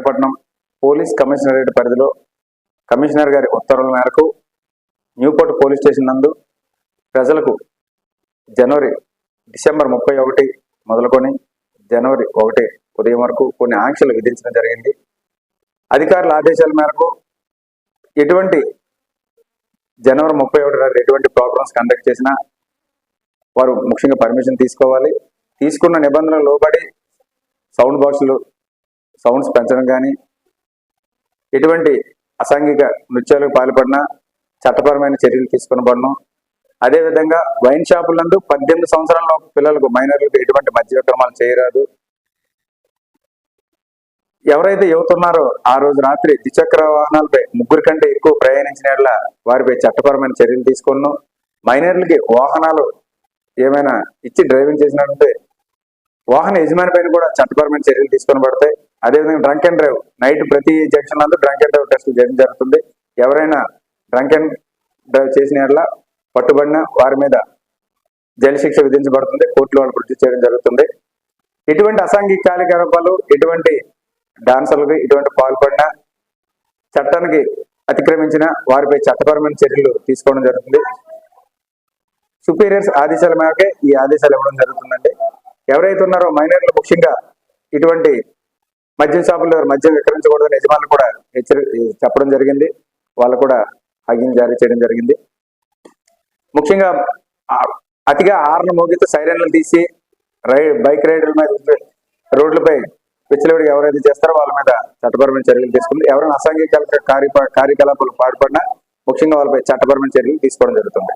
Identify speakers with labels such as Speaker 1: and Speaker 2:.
Speaker 1: Visakhapatnam police commissionerate పరిధిలో commissioner గారి ఉత్తర్వుల మేరకు న్యూపోర్ట్ పోలీస్ స్టేషన్ నందు ప్రజలకు జనవరి డిసెంబర్ ముప్పై ఒకటి మొదలుకొని జనవరి ఒకటి ఉదయం వరకు కొన్ని ఆంక్షలు విధించడం జరిగింది. అధికారుల ఆదేశాల మేరకు ఎటువంటి జనవరి ముప్పై ఒకటి నాడు ఎటువంటి ప్రోగ్రామ్స్ కండక్ట్ చేసినా వారు ముఖ్యంగా పర్మిషన్ తీసుకోవాలి. తీసుకున్న నిబంధనలు లోబడి సౌండ్ బాక్సులు సౌండ్స్ పెంచడం కానీ ఎటువంటి అసాంఘిక నృత్యాలకు పాల్పడినా చట్టపరమైన చర్యలు తీసుకునబడను. అదేవిధంగా వైన్ షాపులందు పద్దెనిమిది సంవత్సరాల పిల్లలకు మైనర్లకు ఎటువంటి మద్య విక్రమాలు చేయరాదు. ఎవరైతే యువత ఉన్నారో ఆ రోజు రాత్రి ద్విచక్ర వాహనాలపై ముగ్గురు కంటే ఎక్కువ ప్రయాణించిన వారిపై చట్టపరమైన చర్యలు తీసుకున్నాం. మైనర్లకి వాహనాలు ఏమైనా ఇచ్చి డ్రైవింగ్ చేసినట్టుంటే వాహన యజమాని పైన కూడా చట్టపరమైన చర్యలు తీసుకొని పడతాయి అదేవిధంగా డ్రంక్ అండ్ డ్రైవ్. నైట్ ప్రతి జంక్షన్ నందు డ్రంక్ అండ్ డ్రైవ్ టెస్ట్ చేయడం జరుగుతుంది. ఎవరైనా డ్రంక్ అండ్ డ్రైవ్ చేసిన ఎట్లా పట్టుబడిన వారి మీద జైలు శిక్ష విధించబడుతుంది. కోర్టులో వాళ్ళు వృద్ధి చేయడం జరుగుతుంది. ఇటువంటి అసాంఘిక కార్యకలాపాలు ఇటువంటి డాన్సర్లకు ఇటువంటి పాల్పడిన చట్టానికి అతిక్రమించిన వారిపై చట్టపరమైన చర్యలు తీసుకోవడం జరుగుతుంది. సుపీరియర్స్ ఆదేశాల మేరకే ఈ ఆదేశాలు ఇవ్వడం జరుగుతుందండి. ఎవరైతే ఉన్నారో మైనర్లు ముఖ్యంగా ఇటువంటి మద్యం షాపుల్లో మద్యం విక్రయించకూడదని యజమానులు కూడా హెచ్చరి చెప్పడం జరిగింది. వాళ్ళు కూడా ఆజ్ఞలు జారీ చేయడం జరిగింది. ముఖ్యంగా అతిగా ఆరణ మోగితే సైరన్లు తీసి రై బైక్ రైడర్ల మీద రోడ్లపై విచ్చలవిడిగా ఎవరైతే చేస్తారో వాళ్ళ మీద చట్టపరమైన చర్యలు తీసుకుంది. ఎవరైనా అసాంఘిక కార్యకలాపాలు పాల్పడినా ముఖ్యంగా వాళ్ళపై చట్టపరమైన చర్యలు తీసుకోవడం జరుగుతుంది.